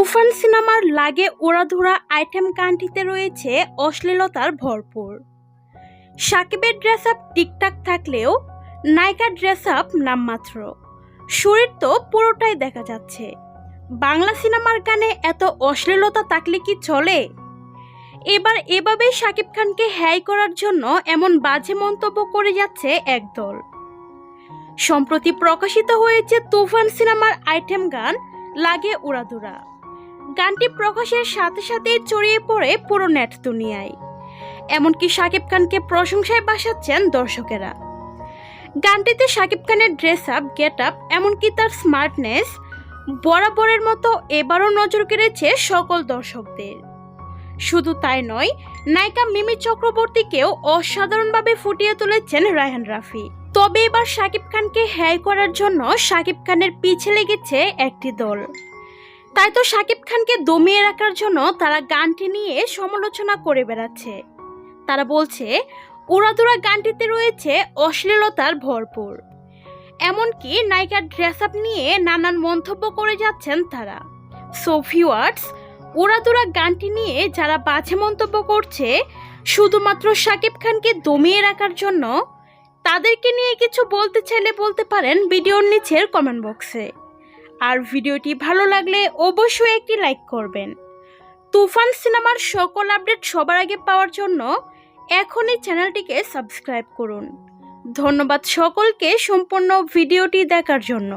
তুফান সিনেমার লাগে ওড়াধুরা আইটেম গানটিতে রয়েছে অশ্লীলতার ভরপুর। সাকিবের ড্রেস আপ টিকটাক থাকলেও নায়িকার ড্রেস আপ নামমাত্র। শরীর তো পুরোটাই দেখা যাচ্ছে। বাংলা সিনেমার গানে এত অশ্লীলতা থাকলে কি চলে? এবার এভাবেই শাকিব খানকে হ্যায় করার জন্য এমন বাজে মন্তব্য করে যাচ্ছে একদল। সম্প্রতি প্রকাশিত হয়েছে তুফান সিনেমার আইটেম গান, লাগে উড়াদুরা গানটি প্রকাশের সাথে সাথে ছড়িয়ে পড়ে পুরো নেট দুনিয়ায়। এমনকি শাকিব খানকে প্রশংসায় বাসাচ্ছেন দর্শকেরা। গানটিতে শাকিব খানের ড্রেস আপ গেট আপ এমনকি তার স্মার্টনেস বরাবরের মতো এবারও নজর কেড়েছে সকল দর্শকদের। শুধু তাই নয়, নায়িকা মিমি চক্রবর্তীকেও অসাধারণভাবে ফুটিয়ে তুলেছেন রায়হান রাফি। তবে এবার শাকিব খানকে হ্যায় করার জন্য শাকিব খানের পিছে লেগেছে একটি দল। তাই তো শাকিব খানকে দমিয়ে রাখার জন্য তারা গানটি নিয়ে সমালোচনা করে বেড়াচ্ছে। তারা বলছে, উড়াদুরা গানটিতে রয়েছে অশ্লীলতার ভরপুর। এমনকি নায়িকার ড্রেস আপ নিয়ে নানান মন্তব্য করে যাচ্ছেন তারা। সো ভিউয়ার্স উড়াদুরা গানটি নিয়ে যারা বাজে মন্তব্য করছে, শুধুমাত্র শাকিব খানকে দমিয়ে রাখার জন্য, তাদেরকে নিয়ে কিছু বলতে চাইলে বলতে পারেন ভিডিওর নিচের কমেন্ট বক্সে আর ভিডিওটি ভালো লাগলে অবশ্যই একটি লাইক করবেন। তুফান সিনেমার সকল আপডেট সবার আগে পাওয়ার জন্য এখনই চ্যানেলটিকে সাবস্ক্রাইব করুন। ধন্যবাদ সকলকে সম্পূর্ণ ভিডিওটি দেখার জন্য।